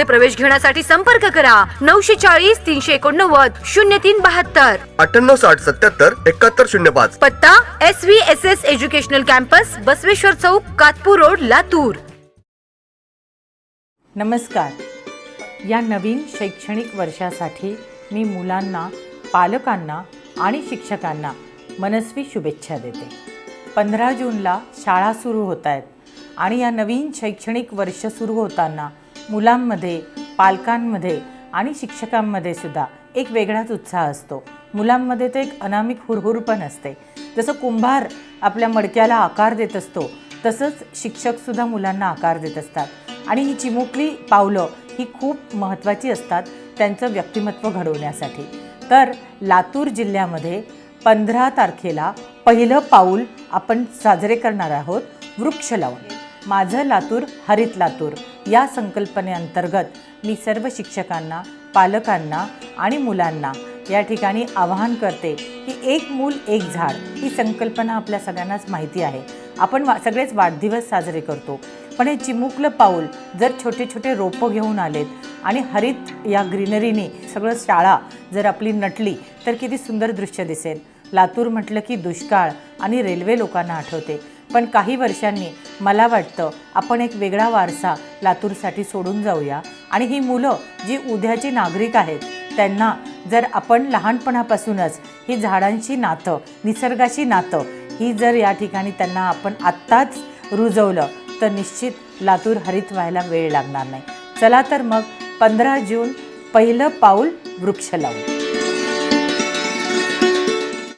प्रवेश घेण्यासाठी संपर्क करा. नऊशे चाळीस तीनशे एकोणनव्वद शून्य तीन बहात्तर. अठ्ठ्याण्णव साठ सत्याहत्तर एकाहत्तर शून्य पाच. पत्ता S V S S educational campus Basaveshwar Chowk Katpur road Latur. नमस्कार. या नवीन शैक्षणिक वर्षासाठी मी मुलांना पालकांना आणि शिक्षकांना मनस्वी शुभेच्छा देते. पंधरा जूनला शाळा सुरू होत आहेत आणि या नवीन शैक्षणिक वर्ष सुरू होताना मुलांमध्ये पालकांमध्ये आणि शिक्षकांमध्ये सुद्धा एक वेगळाच उत्साह असतो. मुलांमध्ये ते एक अनामिक हुरहुर पण असते. जसं कुंभार आपल्या मडक्याला आकार देत असतो तसंच शिक्षकसुद्धा मुलांना आकार देत असतात. आणि ही चिमुकली पावलं ही खूप महत्त्वाची असतात त्यांचं व्यक्तिमत्व घडवण्यासाठी. तर लातूर जिल्ह्यामध्ये पंधरा तारखेला पहिलं पाऊल आपण साजरे करणार आहोत वृक्ष लावून. माझं लातूर हरित लातूर. या संकल्पनेअंतर्गत मी सर्व शिक्षकांना पालकांना आणि मुलांना या ठिकाणी आवाहन करते की एक मूल एक झाड ही संकल्पना आपल्या सगळ्यांनाच माहिती आहे. आपण वा सगळेच वाढदिवस साजरे करतो. पण हे चिमुकलं पाऊल जर छोटे छोटे रोपं घेऊन आलेत आणि हरित या ग्रीनरीने सगळं शाळा जर आपली नटली तर किती सुंदर दृश्य दिसेल. लातूर म्हटलं की दुष्काळ आणि रेल्वे लोकांना आठवते. पण काही वर्षांनी मला वाटतं आपण एक वेगळा वारसा लातूरसाठी सोडून जाऊया. आणि ही मुलं जी उद्याची नागरिक आहेत त्यांना जर आपण लहानपणापासूनच ही झाडांची नातं निसर्गाची नातं ही जर या ठिकाणी त्यांना आपण आत्ताच रुजवलं तर निश्चित लातूर हरित व्हायला वेळ लागणार नाही. चला तर मग पंधरा जून पहिलं पाऊल वृक्ष लावू.